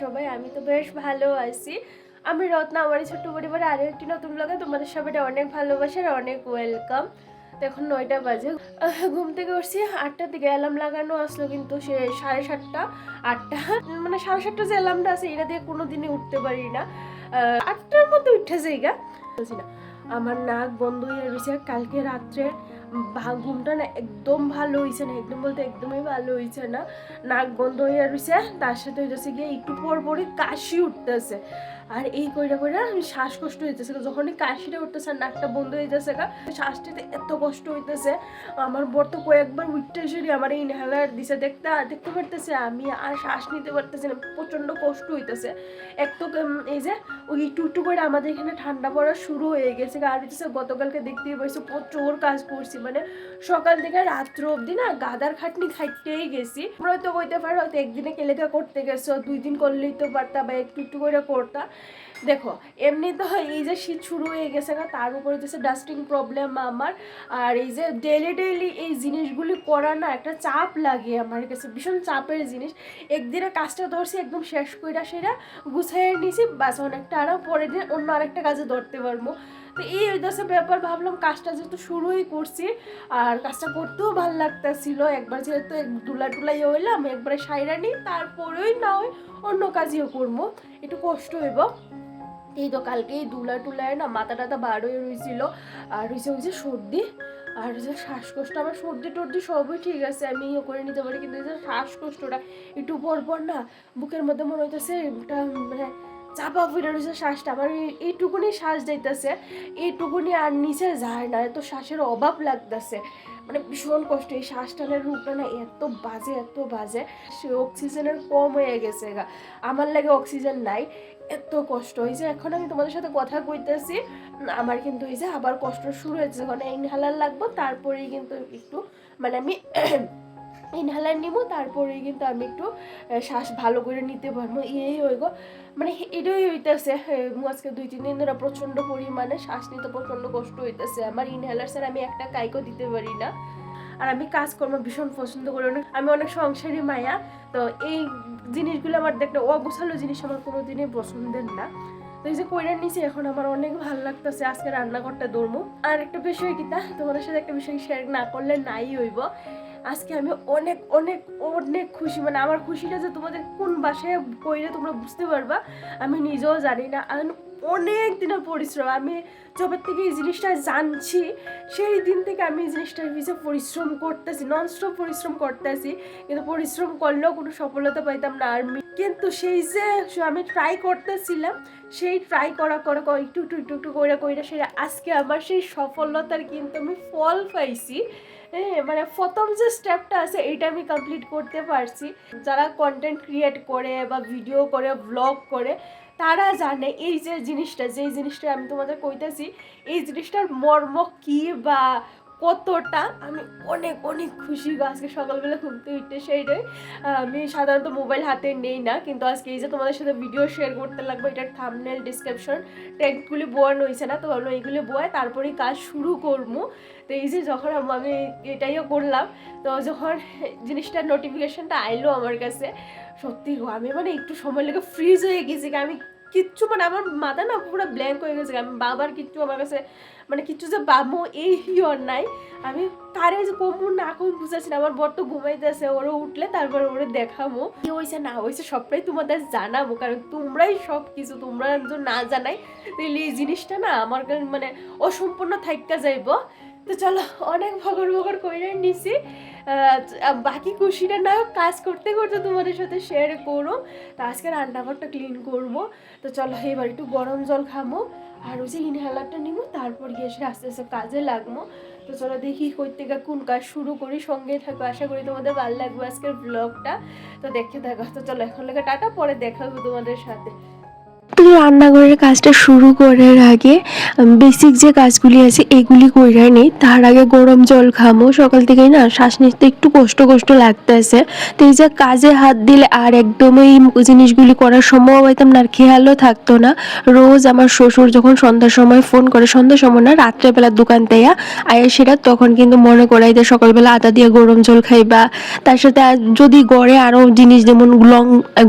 সবাই, আমি তো বেশ ভালো আছি। আমি রত্না, আমার ছোট্ট পরিবারে আরও একটি নতুন ব্লগে তোমাদের সবাই অনেক ভালোবাসার অনেক ওয়েলকাম এখন নয়টা বাজে। ঘুম থেকে উঠছি, আটটার দিকে অ্যালার্ম লাগানো আসলো কিন্তু সে সাড়ে সাতটা, আটটা মানে সাড়ে সাতটা যে অ্যালার্মটা আছে, এটা দিয়ে কোনো দিনই উঠতে পারি না। আটটার মধ্যে উঠে যাই গা। বলছি না, আমার নাক বন্ধ হয়ে রয়েছে কালকে রাত্রে ঘুমটা না একদম ভালো হয়েছে না, একদম বলতে একদমই ভালো হয়েছে না। নাক বন্ধ হয়ে রয়েছে তার সাথে হইতেছে গিয়ে একটু পর পরই কাশি উঠতেছে। আর এই কইরা কইরা আমি শ্বাসকষ্ট হইতেছে যখনই কাশিটা উঠতেছে, নাকটা বন্ধ হয়ে যাচ্ছে গা, শ্বাসটিতে এত কষ্ট হইতেছে। আমার বর তো কয়েকবার উঠতে আমার এই ইনহেলার দিছে। দেখতে দেখতে পারতেছে, আমি আর শ্বাস নিতে পারতেছি না প্রচণ্ড কষ্ট হইতেছে। এক তো এই যে, ওই একটু একটু করে আমাদের এখানে ঠান্ডা পড়া শুরু হয়ে গেছে আর হচ্ছে গতকালকে দেখতেই পাইছো, প্রচুর কাজ করছি। মানে সকাল থেকে রাত্র অবধি না গাদার খাটনি খাইতেই গেছি। তোমরা হয়তো কইতে পারো, হয়তো একদিনে কেলেকা করতে গেছো, দুই দিন করলেই তো পারতা বা একটু একটু করে করতা। দেখো, এমনি তো এই যে শীত শুরু হয়ে গেছে না তার উপরে হচ্ছে ডাস্টিং প্রবলেম আমার। আর এই যে ডেলি ডেইলি এই জিনিসগুলি করা না একটা চাপ লাগে আমার কাছে, ভীষণ চাপের জিনিস। একদিনে কাজটা ধরছি, একদম শেষ কইরা সেটা গুছাইয়ে নিছি, বাস অনেকটা আরও পরের দিন অন্য আরেকটা কাজে ধরতে পারব। তো এই হইতেছে ব্যাপার ভাবলাম কাজটা যেহেতু শুরুই করছি, আর কাজটা করতেও ভালো লাগতেছিল। একবার যেহেতু দুলা টুলাই হইলাম, একবারে সাইরা নিই, তারপরেই না হয় অন্য কাজও করব। একটু কষ্ট হইব। এই তো কালকে এই দুলা টুলায় না মাথা টাতা বার হয়ে রয়েছিল আর হয়েছে হয়েছে সর্দি, আর হচ্ছে শ্বাসকষ্ট, আমার সর্দি টর্দি সবই ঠিক আছে, আমি ইয়ে করে নিতে পারি, কিন্তু যে শ্বাসকষ্টটা একটু পর পর না, বুকের মধ্যে মনে হইতেছে একটা মানে চাপা ফিরে রয়েছে শ্বাসটা। আমার এইটুকুনি শ্বাস যাইতেছে, এইটুকুনি আর নিচে যায় না, এত শ্বাসের অভাব লাগতেছে। মানে ভীষণ কষ্ট, এই শ্বাস টানের রূপটা না এত বাজে এত বাজে। সে অক্সিজেনের কম হয়ে গেছে গা। আমার লাগে অক্সিজেন নাই, এত কষ্ট। হয়েছে এখন আমি তোমাদের সাথে কথা কইতেছি, আমার কিন্তু যে আবার কষ্ট শুরু হয়েছে। যখন ইনহেলার লাগবো, তারপরেই কিন্তু একটু মানে আমি ইনহেলার নিব তারপরেই কিন্তু আমি একটু শ্বাস ভালো করে নিতে পারব। এই হইব। মানে এটাই হইতেছে। আজকে দুই, তিন দিন ধরে প্রচণ্ড পরিমাণে শ্বাস নিতে প্রচণ্ড কষ্ট হইতেছে। আমার ইনহেলার স্যার আমি একটা কাইকও দিতে পারি না। আর আমি কাজকর্ম ভীষণ পছন্দ করি। অনেক, আমি অনেক সংসারী মায়া। তো এই জিনিসগুলো আমার দেখলে অগোছালো জিনিস আমার কোনো দিনই পছন্দের না। তো এই যে কইরা নিচে এখন আমার অনেক ভালো লাগতেছে। আজকে রান্নাঘরটা দৌড়মু আর একটা বিষয় কিতা তোমাদের সাথে একটা বিষয় শেয়ার না করলে নাই হইব। আজকে আমি অনেক অনেক অনেক খুশি। মানে আমার খুশিটা যে তোমাদের কোন বাসায় কইলে তোমরা বুঝতে পারবা, আমি নিজেও জানি না। অনেক দিনের পরিশ্রম। আমি যবে থেকে এই জিনিসটা জানছি, সেই দিন থেকে আমি এই জিনিসটার পিছিয়ে পরিশ্রম করতেছি ননস্টপ পরিশ্রম করতেছি। কিন্তু পরিশ্রম করলেও কোনো সফলতা পাইতাম না আর কিন্তু সেই যে আমি ট্রাই করতেছিলাম, সেই ট্রাই করা করা করা, একটু একটু একটু একটু করে কইরা সেটা আজকে আমার সেই সফলতার কিন্তু আমি ফল পাইছি। হ্যাঁ মানে প্রথম যে স্টেপটা আছে, এটা আমি কমপ্লিট করতে পারছি। যারা কন্টেন্ট ক্রিয়েট করে বা ভিডিও করে ব্লগ করে তারা জানে এই যে জিনিসটা যে জিনিসটা আমি তোমাদের কইতেছি, এই জিনিসটার মর্ম কি বা কতটা আমি অনেক অনেক খুশি গো। আজকে সকালবেলা ঘুমতে উঠতে সেইটাই আমি সাধারণত মোবাইল হাতে নেই না, কিন্তু আজকে এই যে তোমাদের সাথে ভিডিও শেয়ার করতে লাগবে, এটার থামনেল ডিসক্রিপশন ট্যাগগুলি বোয়ানো হয়েছে না? তো ভাবলাম এইগুলি বোয়ায় তারপরেই কাজ শুরু করব। তো এই যে যখন আমি এটাইও করলাম, তো যখন জিনিসটার নোটিফিকেশনটা আইলো আমার কাছে, সত্যি গো, আমি মানে একটু সময় লেগে ফ্রিজ হয়ে গেছি আমি কিচ্ছু মানে আমার মাথা না পুরো ব্ল্যাঙ্ক হয়ে গেছে। আমি বাবার কিচ্ছু আমার কাছে মানে কিচ্ছু যে বামো এই হিয়র নাই। আমি কারে যে কমু না কম বুঝাচ্ছি আমার বর তো ঘুমাইতেছে ওরা উঠলে তারপর ওরে দেখামো কি হয়েছে না হয়েছে সবটাই তোমাদের জানাব। কারণ তোমরাই সব কিছু তোমরা না জানাই, তাহলে এই জিনিসটা না আমার মানে অসম্পূর্ণ থাইকা যাইব। তো চলো, অনেক ভগর কইরে নিছি। বাকি খুশিটা না কাজ করতে করতে তোমাদের সাথে শেয়ার করো। তো আজকে রান্নাঘরটা ক্লিন করব। তো চলো এবার একটু গরম জল খামো। আর ওই যে ইনহেলারটা নিবো, তারপর গিয়ে এসে আস্তে আস্তে কাজে লাগবো। তো চলো দেখি কই থেকে কোন কাজ শুরু করি, সঙ্গে থাকো। আশা করি তোমাদের ভালো লাগবে আজকের ব্লগটা তো দেখতে থাকো। তো চলো এখন লেগে টাটা, পরে দেখাবো তোমাদের সাথে। তো রান্নাঘরের কাজটা শুরু করার আগে বেসিক যে কাজগুলি আছে এগুলি কইরা নিই তার আগে গরম জল খামো। সকাল থেকেই না শ্বাস নিতে একটু কষ্ট কষ্ট লাগতেছে। তো এই যে কাজে হাত দিলে আর একদমই জিনিসগুলি করার সময় পাইতাম না আর খেয়ালও থাকতো না। রোজ আমার শ্বশুর যখন সন্ধ্যার সময় ফোন করে, সন্ধ্যার সময় না রাত্রেবেলা দোকান থেকে আয়া সেটা তখন কিন্তু মনে করাই যে সকালবেলা আদা দিয়ে গরম জল খাইবা। তার সাথে যদি গড়ে আরও জিনিস যেমন লং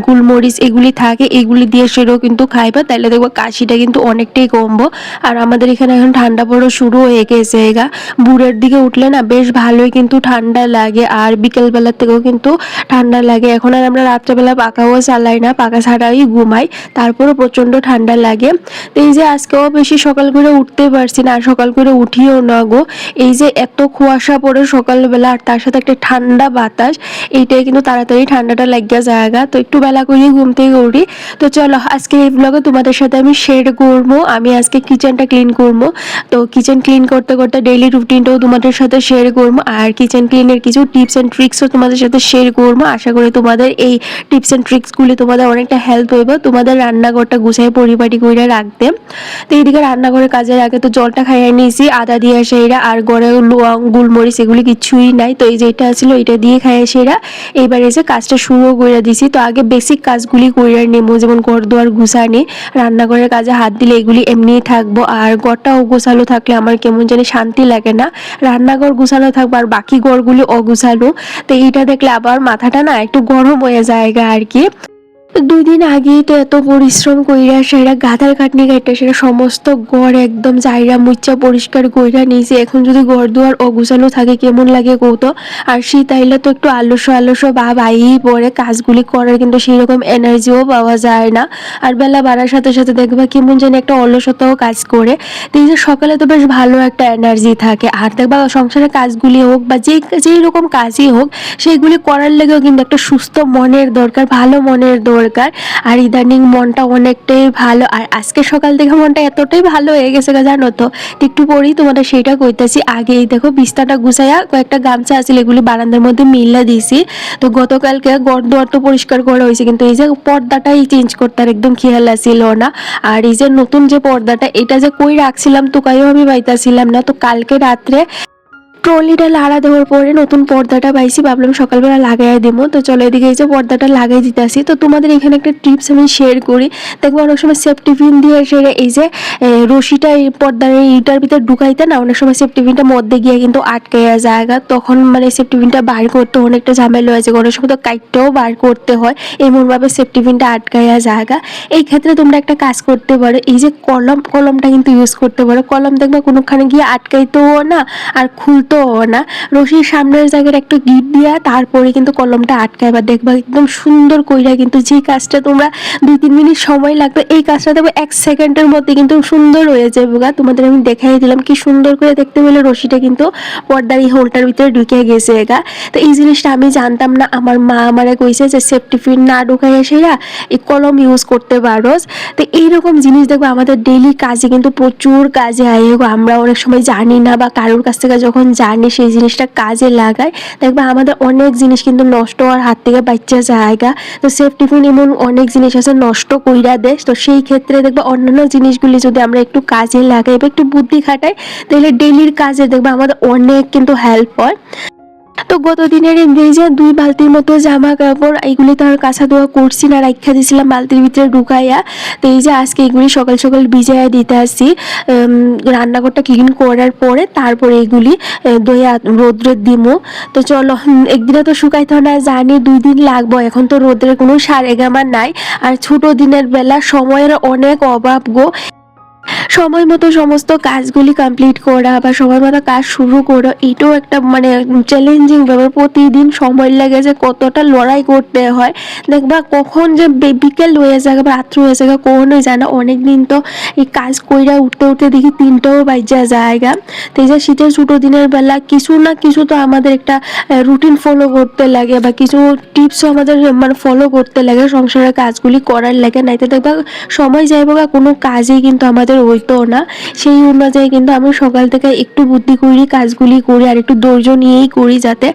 গুলমরিচ এগুলি থাকে, এগুলি দিয়ে সেটাও কিন্তু খাইবা তাহলে দেখব কাশিটা কিন্তু অনেকটাই কমবো। আর আমাদের এখানে এখন ঠান্ডা পড়া শুরু হয়ে গেছে এগা বুড়ের দিকে উঠলে না বেশ ভালোই কিন্তু ঠান্ডা লাগে, আর বিকেলবেলার থেকেও কিন্তু ঠান্ডা লাগে। এখন আর আমরা রাত্রেবেলা পাকাও চালাই না পাকা ছাড়াই ঘুমাই, তারপরও প্রচণ্ড ঠান্ডা লাগে। তো এই যে আজকেও বেশি সকাল করে উঠতে পারছি না, আর সকাল করে উঠিও না গো। এই যে এত কুয়াশা পড়ে সকালবেলা, আর তার সাথে একটা ঠান্ডা বাতাস, এইটাই কিন্তু তাড়াতাড়ি ঠান্ডাটা লাগিয়া জায়গা তো একটু বেলা করে ঘুম থেকে উঠি। তো চলো আজকে এই ব্লগে তোমাদের সাথে আমি শেয়ার করব। আমি আজকে কিচেনটা ক্লিন করব। তো কিচেন ক্লিন করতে করতে ডেইলি রুটিনটাও তোমাদের সাথে শেয়ার করব। আর কিচেন ক্লিনের কিছু টিপস অ্যান্ড ট্রিক্সও তোমাদের সাথে শেয়ার করব। আশা করি তোমাদের এই টিপস অ্যান্ড ট্রিক্সগুলি তোমাদের অনেকটা হেল্প হইব। তোমাদের রান্নাঘরটা গুছাই পরিপাটি করে রাখতে। তো এইদিকে রান্নাঘরের কাজের আগে তো জলটা খাইয়ে নিয়েছি, আদা দিয়ে সেইরা আর গড়ে লং গুলমরিচ এগুলি কিছুই নাই। তো এই যে এটা ছিল, এটা দিয়ে খাইয়ে সেরা। এইবার এসে কাজটা শুরু করে দিছি। তো আগে বেসিক কাজগুলি করে নেব যেমন ঘর দুয়ার গুছানি রান্নাঘরের কাজে হাত দিলে এগুলি এমনিই থাকব। আর গড়টাও গোছালো থাকলে আমার কেমন জানি শান্তি লাগে না। রান্নাঘর গোছানো থাকব আর বাকি গড়গুলি অগুছালো। তো এইটা দেখলে আবার মাথাটা না একটু গরম হয়ে জায়গা আর কি। দুই দিন আগেই তো এত পরিশ্রম কইরা সেরা গাধার কাটনি কাটতে সেটা সমস্ত ঘর একদম জায়গা মুচ্চা পরিষ্কার কইরা নিয়েছে। এখন যদি ঘর দুয়ার অগুছালো থাকে, কেমন লাগে কৌত আর শীত আইলে তো একটু আলস্য আলস্য ভাব আইই পরে কাজগুলি করার কিন্তু সেই রকম এনার্জিও পাওয়া যায় না। আর বেলা বাড়ার সাথে সাথে দেখবা কেমন যেন একটা অলসতাও কাজ করে। এই যে সকালে তো বেশ ভালো একটা এনার্জি থাকে। আর দেখবা সংসারের কাজগুলি হোক বা যে, যেই রকম কাজই হোক সেইগুলি করার লেগেও কিন্তু একটা সুস্থ মনের দরকার, ভালো মনের দরকার। আর ইদানিং মনটা অনেকটাই ভালো। আর আজকে সকাল থেকে মনটা এতটাই ভালো হয়ে গেছে জানো তো। একটু পরেই তোমাদের সেইটা কইতেছি। আগেই দেখো বিস্তাটা গুছাইয়া কয়েকটা গামছা আছে এগুলি বারান্দার মধ্যে মিল্লা দিছি। তো গতকালকে গড় দোয়ার তো পরিষ্কার করা হয়েছে, কিন্তু এই যে পর্দাটাই চেঞ্জ করতে আর একদম খেয়াল আসছিল না। আর এই যে নতুন যে পর্দাটা, এটা যে কই রাখছিলাম, তোকাইও আমি পাইতাছিলাম না। তো কালকে রাত্রে ট্রলিটা লাড়া দেওয়ার পরে নতুন পর্দাটা পাইছি, ভাবলাম সকালবেলা লাগাই দেবো তো চলো এদিকে এই যে পর্দাটা লাগাই দিতেছি। তো তোমাদের এখানে একটা টিপস আমি শেয়ার করি। দেখব অনেক সময় সেফটি পিন দিয়ে সেরে এই যে রশিটা এই পর্দার এই ইটার ভিতরে ঢুকাইতে না, অনেক সময় সেফটি পিনটা মধ্যে গিয়ে কিন্তু আটকাইয়া জায়গা তখন মানে সেফটি পিনটা বার করতে অনেকটা ঝামেলা হয়েছে অনেক সময় তো কাইটটাও বার করতে হয়। এমনভাবে সেফটি পিনটা আটকাইয়া জায়গা এই ক্ষেত্রে তোমরা একটা কাজ করতে পারো। এই যে কলম, কলমটা কিন্তু ইউজ করতে পারো। কলম দেখবা কোনোখানে গিয়ে আটকাইতেও না, আর খুলতেও না, রশির সামনের জায়গায় একটু গিট দিয়া তারপরে কিন্তু কলমটা আটকাইবা দেখবা একদম সুন্দর কইরা কিন্তু যে কাজটা তোমরা দুই তিন মিনিট সময় লাগবে, এই কাজটা দেখব এক সেকেন্ডের মধ্যে কিন্তু সুন্দর হয়ে যাবে গা। তোমাদের আমি দেখাই দিলাম কি সুন্দর করে দেখতে পেলে রশিটা কিন্তু পর্দার এই হোলটার ভিতরে ঢুকে গেছে গা। তো এই জিনিসটা আমি জানতাম না, আমার মা আমারে কইছে যে সেফটি পিন না ঢুকাই সেরা এই কলম ইউজ করতে পারোস। তো এইরকম জিনিস দেখব আমাদের ডেইলি কাজে কিন্তু প্রচুর কাজে আয়। আমরা অনেক সময় জানি না বা কারোর কাছ থেকে যখন জানি সেই জিনিসটা কাজে লাগাই দেখবা আমাদের অনেক জিনিস কিন্তু নষ্ট হওয়ার হাত থেকে বাচ্চা জায়গা। তো সেফটি পিন এমন অনেক জিনিস আছে নষ্ট কইরা দেশ তো সেই ক্ষেত্রে দেখবা অন্যান্য জিনিসগুলি যদি আমরা একটু কাজে লাগাই বা একটু বুদ্ধি খাটাই, তাহলে ডেলির কাজে দেখবা আমাদের অনেক কিন্তু হেল্প হয়। তো গত দিনের যে দুই বালতির মতো জামা কাপড় এইগুলি তো আর কাঁচা ধোয়া করছি না রাখা দিয়েছিলাম বালতির ভিতরে ঢুকাইয়া। তো এই যে আজকে এগুলি সকাল সকাল ভিজাইয়া দিতে উম, রান্নাঘরটা ক্লিন করার পরে তারপরে এগুলি দইয়া রোদ্রে দিমো। তো চলো একদিনে তো শুকাইতে না জানি দুই দিন লাগবো এখন তো রোদ্রের কোনো সারেগামা নাই। আর ছোট দিনের বেলা সময়ের অনেক অভাব গো। সময় মতো সমস্ত কাজগুলি কমপ্লিট করা বা সময় মতো কাজ শুরু করা, এটাও একটা মানে চ্যালেঞ্জিং ব্যাপার। প্রতিদিন সময় লাগে যে কতটা লড়াই করতে হয়। দেখবা কখন যে বিকেল হয়ে যাবে বা রাত্র হয়ে যাবে কখনোই জানা অনেক দিন তো এই কাজ কইরা উঠতে উঠতে দেখি তিনটাও বাজ্যা জায়গা। তো এই যে শীতের ছোটো দিনের বেলা, কিছু না কিছু তো আমাদের একটা রুটিন ফলো করতে লাগে বা কিছু টিপসও আমাদের মানে ফলো করতে লাগে, সংসারের কাজগুলি করার লাগে। নাইতে দেখবা সময় যাইব কোনো কাজেই কিন্তু আমাদের হইতো হইতো না, সেই অনুযায়ী কিন্তু আমি সকাল থেকে একটু বুদ্ধি করি, কাজগুলি করি আর একটু ধৈর্য নিয়েই করি যাতে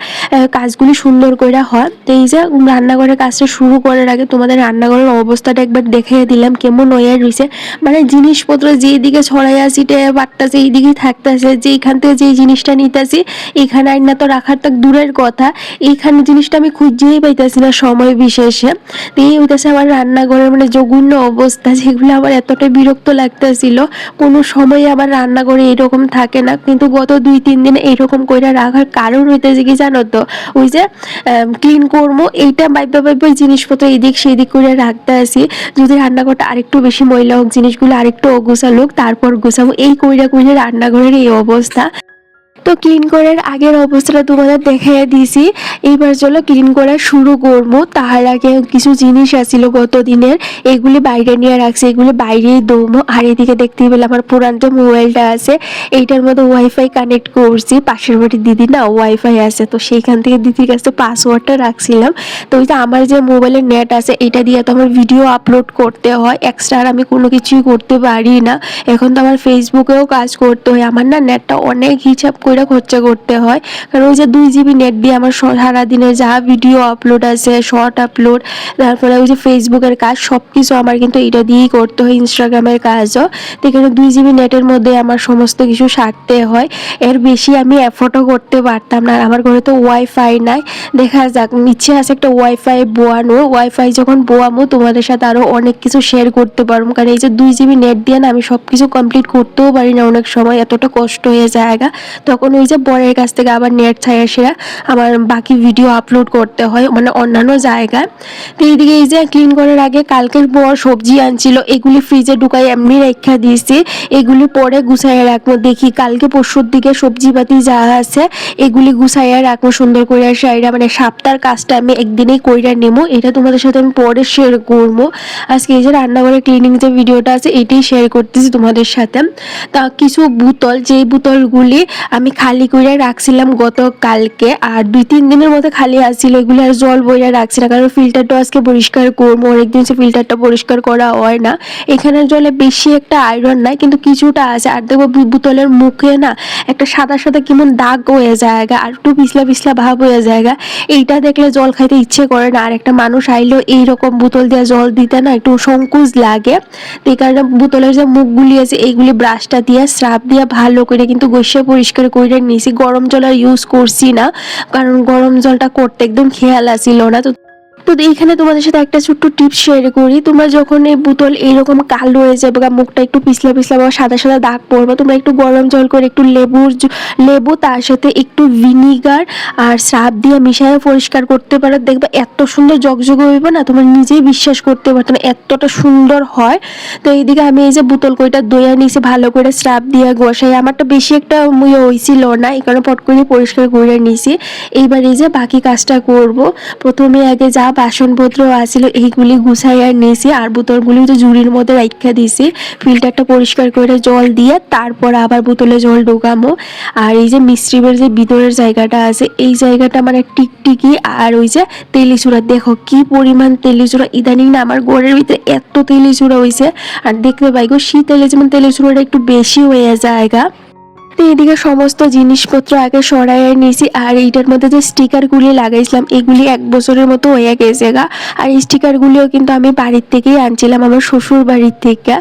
কাজগুলি সুন্দর করে হয়। তো এই যে রান্নাঘরের কাজটা শুরু করার আগে তোমাদের রান্নাঘরের অবস্থাটা একবার দেখিয়ে দিলাম, কেমন হয়ে রয়েছে মানে জিনিসপত্র যেদিকে ছড়াইয়া ছিটে বাড়তেছে এইদিকেই থাকতেছে যে এখান থেকে যে জিনিসটা নিতেছি, এখানে আইনা তো রাখার তো দূরের কথা। এইখানে জিনিসটা আমি খুঁজেই পাইতেছি না সময় বিশেষে। তো এই হইতেছে আমার রান্নাঘরের মানে জঘন্য অবস্থা, যেগুলো আমার এতটা বিরক্ত লাগতেছিল। কোনো সময় আবার রান্না করে এরকম থাকে না। কিন্তু গত দুই, তিন দিন এইরকম করে রাখার কারণ হইতেছে কি জানো তো ওই যে ক্লিন করব এইটা বাইব্য বাইব্য জিনিসপত্র এদিক সেদিক করে রাখতে আসি। যদি রান্নাঘরটা আরেকটু বেশি ময়লা হোক, জিনিসগুলো আরেকটু অগোছালো তারপর গোছাবো এই কইরা কইরা রান্নাঘরের এই অবস্থা। তো ক্লিন করার আগের অবস্থাটা তোমাদের দেখাই দিয়েছি। এইবার চলো ক্লিন করা শুরু করব। তার আগে কিছু জিনিস আছিল গত দিনের এগুলি বাইরে নিয়ে রাখছি। এগুলি বাইরেই দমো আর এদিকে দেখতে পেলে আমার পুরান যে মোবাইলটা আছে। এইটার মধ্যে ওয়াইফাই কানেক্ট করছি। পাশের বাড়ির দিদি না ওয়াইফাই আছে। তো সেইখান থেকে দিদির কাছে পাসওয়ার্ডটা রাখছিলাম। তো ওই যে আমার যে মোবাইলের নেট আছে, এটা দিয়ে তো আমার ভিডিও আপলোড করতে হয়। এক্সট্রা আর আমি কোনো কিছুই করতে পারি না। এখন তো আমার ফেসবুকেও কাজ করতে হয়। আমার না নেটটা অনেক হিসাব করে খরচা করতে হয়। কারণ ওই যে দুই জিবি নেট দিয়ে আমার স- সারাদিনে যা ভিডিও আপলোড আছে শর্ট আপলোড তারপরে ওই যে ফেসবুকের কাজ সব কিছু আমার কিন্তু এটা দিয়েই করতে হয়, ইনস্টাগ্রামের কাজও। তো এখানে দুই জিবি নেটের মধ্যে আমার সমস্ত কিছু সারতে হয়। এর বেশি আমি এফোর্টও করতে পারতাম না। আমার ঘরে তো ওয়াইফাই নাই। দেখা যাক, ইচ্ছে আছে একটা ওয়াইফাই বোয়ানো ওয়াইফাই যখন বোয়ামো, তোমাদের সাথে আরও অনেক কিছু শেয়ার করতে পারব। কারণ এই যে দুই জিবি নেট দিয়ে না আমি সব কিছু কমপ্লিট করতেও পারি না অনেক সময়। এতটা কষ্ট হয়ে যায়। তখন ওই যে বরের কাছ থেকে আবার নেট ছায়া সেরা, আমার বাকি ভিডিও আপলোড করতে হয়। মানে অন্যান্য জায়গায়। তো এইদিকে এই যে ক্লিন করার আগে কালকের বর সবজি আনছিল, এগুলি ফ্রিজে ঢুকাই এমনি রেখা দিয়েছি। এগুলি পরে গুছাইয়ে রাখব। দেখি কালকে পরশুর দিকে সবজি পাতি যা আছে, এগুলি গুছাইয়া রাখব সুন্দর করে সাইডা মানে সাপ্তার কাজটা আমি একদিনেই কইরা নেব এটা তোমাদের সাথে আমি পরে শেয়ার করব। আজকে এই যে রান্নাঘরে ক্লিনিং যে ভিডিওটা আছে, এটাই শেয়ার করতেছি তোমাদের সাথে। তা কিছু বোতল, যেই বোতলগুলি আমি খালি করে রাখছিলাম গত কালকে আর দুই তিন দিনের মতো খালি আসছিল এগুলি আর জল বইরা রাখছি না কারণ ফিল্টারটা আজকে পরিষ্কার করব। অনেকদিন সে ফিল্টারটা পরিষ্কার করা হয় না। এখানের জলে বেশি একটা আয়রন নাই কিন্তু কিছুটা আছে। আর দেখব বোতলের মুখে না একটা সাদা সাদা কেমন দাগ হয়ে যায় গা, আর একটু পিছলা পিছলা ভাব হয়ে যায়। গা। এইটা দেখলে জল খাইতে ইচ্ছে করে না। আর একটা মানুষ আইলেও এইরকম বোতল দিয়ে জল দিতে না একটু সংকোচ লাগে। তো এই কারণে বোতলের যে মুখগুলি আছে এইগুলি ব্রাশটা দিয়ে স্রাব দিয়ে ভালো করে কিন্তু গসে পরিষ্কার করে নিয়েছি গরম জল আর ইউজ করছি না, কারণ গরম জলটা করতে একদম খেয়াল আসিল না। তো তো এইখানে তোমাদের সাথে একটা ছোট্ট টিপস শেয়ার করি। তোমরা যখন এই বোতল এইরকম কালো হয়ে যাবে বা মুখটা একটু পিছলা পিছলা বা সাদা সাদা দাগ পড়বে, তোমরা একটু গরম জল করে একটু লেবুর লেবু, তার সাথে একটু ভিনিগার আর সাপ দিয়ে মিশিয়ে পরিষ্কার করতে পারো। দেখবে এত সুন্দর জগজগে হইবে না, তোমরা নিজেই বিশ্বাস করতে পারতো না, এতটা সুন্দর হয়। তো এইদিকে আমি এই যে বোতল কইটা দইয়া নিয়েছি, ভালো করে স্রাব দিয়ে গোসাই। আমারটা বেশি একটা মুয়ে হইছিল না, এই কারণে পট করে পরিষ্কার করে নিয়েছি। এইবার এই যে বাকি কাজটা করব, প্রথমে আগে যা বাসনপত্র আছিল, এইগুলি গুছাইয়া নিয়েছি আর বোতলগুলি তো ঝুড়ির মধ্যে রাখা দিয়েছি ফিল্টারটা পরিষ্কার করে জল দিয়ে তারপর আবার বোতলে জল ঢোকামো। আর এই যে মিস্ত্রিবের যে ভিতরের জায়গাটা আছে, এই জায়গাটা মানে টিকটিকি, আর ওই যে তেলিচুরা দেখো কি পরিমাণ তেলিচুরা ইদানিং না আমার গোড়ের ভিতরে এত তেলিচুরা হয়েছে আর দেখতে পাই গো শীত এলে যেমন তেলিচুরাটা একটু বেশি হয়ে যায় গা। তো এদিকে সমস্ত জিনিসপত্র আগে সরাইয়ে নিয়েছি, আর এইটার মধ্যে যে স্টিকারগুলি লাগাইছিলাম, এগুলি এক বছরের মতো হয়ে গেছে গা। আর এই স্টিকারগুলিও কিন্তু আমি বাড়ির থেকেই আনছিলাম, আমার শ্বশুর বাড়ির থেকে।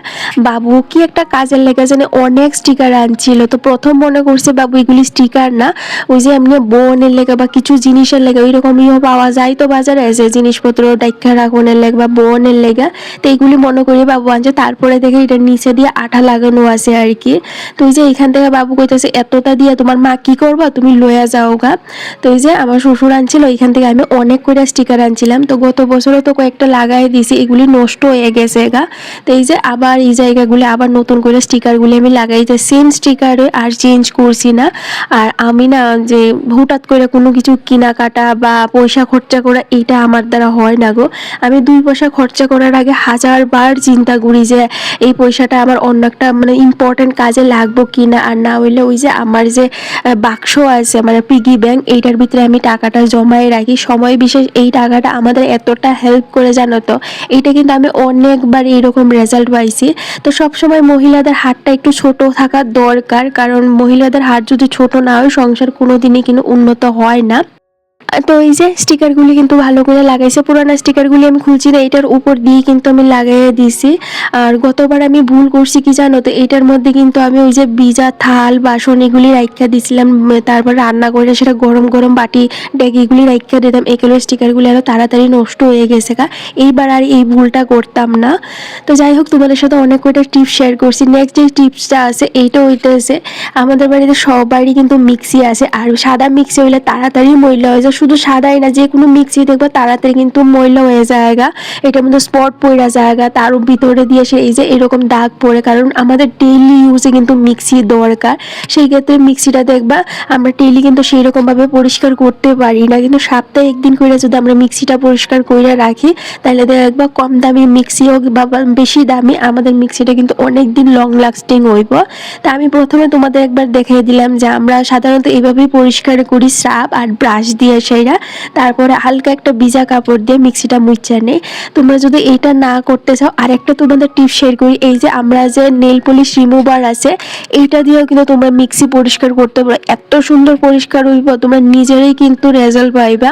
বাবু কি একটা কাজের লেগে জানে অনেক স্টিকার আনছিল। তো প্রথম মনে করছে, বাবু, এগুলি স্টিকার না। ওই যে এমনি বোনের লেগে বা কিছু জিনিসের লেগে ওই রকমইও পাওয়া যায়। তো বাজারে এসে জিনিসপত্র, ডাইকা রাখনের লেগে বা বোনের লেগে, তো এইগুলি মনে করি, বাবু, আনছে। তারপরে দেখে এটা নিচে দিয়ে আঠা লাগানো আছে আর কি। তো ওই যে এখান থেকে বাবু কইতেছে, এতটা দিয়ে তোমার মা কি করবা? তুমি লয়া যাও গা তো ওই যে আমার শ্বশুর আনছিল, এখান থেকে আমি অনেক করে স্টিকার আনছিলাম। তো গত বছরে তো কয়েকটা লাগাই দিয়েছি এগুলি নষ্ট হয়ে গেছে গা। তো এই যে আবার এই জায়গাগুলি, আবার নতুন করে স্টিকারগুলি আমি লাগাইতে সেম স্টিকারে আর চেঞ্জ করছি না। আর আমি না যে হঠাৎ করে কোনো কিছু কেনাকাটা বা পয়সা খরচা করা, এটা আমার দ্বারা হয় না গো। আমি দুই পয়সা খরচা করার আগে হাজার বার চিন্তা করি যে, এই পয়সাটা আমার অন্য একটা মানে ইম্পর্টেন্ট কাজে লাগবো কিনা? আর না হইলে হইলে ওই যে আমার যে বাক্স আছে মানে পিগি ব্যাংক এইটার ভিতরে আমি টাকাটা জমায় রাখি। সময় বিশেষ এই টাকাটা আমাদের এতটা হেল্প করে জানো তো? এইটা কিন্তু আমি অনেকবার এইরকম রেজাল্ট পাইছি। তো সবসময় মহিলাদের হাতটা একটু ছোট থাকা দরকার, কারণ মহিলাদের হাত যদি ছোট না হয়, সংসার কোনোদিনই কিন্তু উন্নত হয় না। তো এই যে স্টিকারগুলি কিন্তু ভালো করে লাগাইছে। পুরানো স্টিকারগুলি আমি খুলছি না, এটার উপর দিয়ে কিন্তু আমি লাগাইয়ে দিছি। আর গতবার আমি ভুল করছি কি জানো তো, এটার মধ্যে কিন্তু আমি ওই যে বিজা থাল, বাসন এগুলি রাইখা দিছিলাম, তারপর রান্না করে সেটা গরম গরম বাটি ডেকিগুলি রাইখা দিতাম। এগুলো স্টিকারগুলি আরও তাড়াতাড়ি নষ্ট হয়ে গেছে কা এইবার আর এই ভুলটা করতাম না। তো যাই হোক, তোমাদের সাথে অনেক কয়টা টিপস শেয়ার করছি। নেক্সট যে টিপসটা আছে, এইটা হইতেছে, আমাদের বাড়িতে সবারই কিন্তু মিক্সি আছে। আর সাদা মিক্সি হইলে তাড়াতাড়ি ময়লা হয়ে যায় শুধু সাদাই না, যে কোনো মিক্সি দেখব তাড়াতাড়ি কিন্তু ময়লা হয়ে জায়গা এটার মধ্যে স্পট পড়া জায়গা তারও ভিতরে দিয়ে সে এই যে এরকম দাগ পড়ে, কারণ আমাদের ডেইলি ইউজে কিন্তু মিক্সি দরকার। সেই ক্ষেত্রে মিক্সিটা দেখবা, আমরা ডেইলি কিন্তু সেই রকমভাবে পরিষ্কার করতে পারি না। কিন্তু সপ্তাহে একদিন করে যদি আমরা মিক্সিটা পরিষ্কার করে রাখি, তাহলে দেখবা কম দামি মিক্সি হোক বা বেশি দামি, আমাদের মিক্সিটা কিন্তু অনেক দিন লং লাস্টিং হইব। তা আমি প্রথমে তোমাদের একবার দেখিয়ে দিলাম যে আমরা সাধারণত এইভাবেই পরিষ্কার করি, স্রাব আর ব্রাশ দিয়ে সেইরা তারপরে হালকা একটা ভিজা কাপড় দিয়ে মিক্সিটা মুচ্ছে নেই তোমরা যদি এইটা না করতে চাও, আরেকটা তোমাদের টিপ শেয়ার করি। এই যে আমরা যে নেল পলিশ রিমুভার আছে, এইটা দিয়েও কিন্তু তোমরা মিক্সি পরিষ্কার করতে পারো। এত সুন্দর পরিষ্কার হইব, তোমরা নিজেরাই কিন্তু রেজাল্ট পাইবা।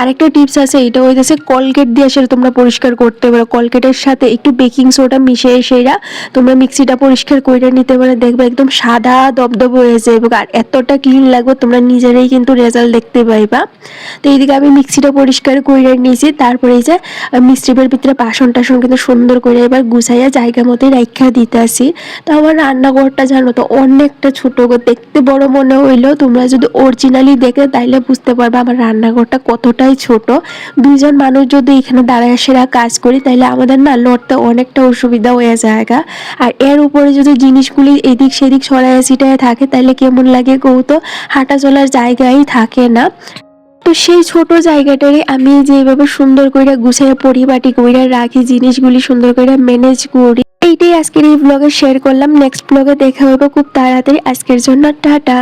আরেকটা টিপস আছে এটা হইতেছে কলগেট দিয়ে সেটা তোমরা পরিষ্কার করতে পারো। কলগেটের সাথে একটু বেকিং সোডা মিশিয়ে সেরা তোমরা মিক্সিটা পরিষ্কার করে নিতে পারো। দেখবে একদম সাদা দবদব হয়ে যাবে আর এতটা ক্লিন লাগবে, তোমরা নিজেরাই কিন্তু রেজাল্ট দেখতে পাইবা। তো এইদিকে আমি মিক্সিটা পরিষ্কার করে নিয়েছি। তারপরে এই যে মিক্সিপের ভিতরে বাসন টাসন কিন্তু সুন্দর করে এবার গুছাইয়া জায়গা মতোই রাখা দিতে আসি তো আমার রান্নাঘরটা জানো তো, অনেকটা ছোট দেখতে বড় মনে হইলেও তোমরা যদি অরিজিনালি দেখে তাইলে বুঝতে পারবে আমার রান্নাঘরটা কতটাই ছোট। দুইজন মানুষ যদি এখানে দাঁড়ায় সেরা কাজ করি তাহলে আমাদের না লড়তে অনেকটা অসুবিধা হয়ে জায়গা আর এর উপরে যদি জিনিসগুলি এদিক সেদিক সরায় ছিটায় থাকে তাহলে কেমন লাগে কৌতো হাঁটা চলার জায়গাই থাকে না। তো সেই ছোট জায়গাটারে আমি যেভাবে সুন্দর করে গুছিয়ে পরিপাটি করে রাখি, জিনিসগুলি সুন্দর করে ম্যানেজ করি। এইটাই আজকের এই ব্লগে শেয়ার করলাম। নেক্সট ব্লগে দেখা হবে খুব তাড়াতাড়ি। আজকের জন্য টাটা।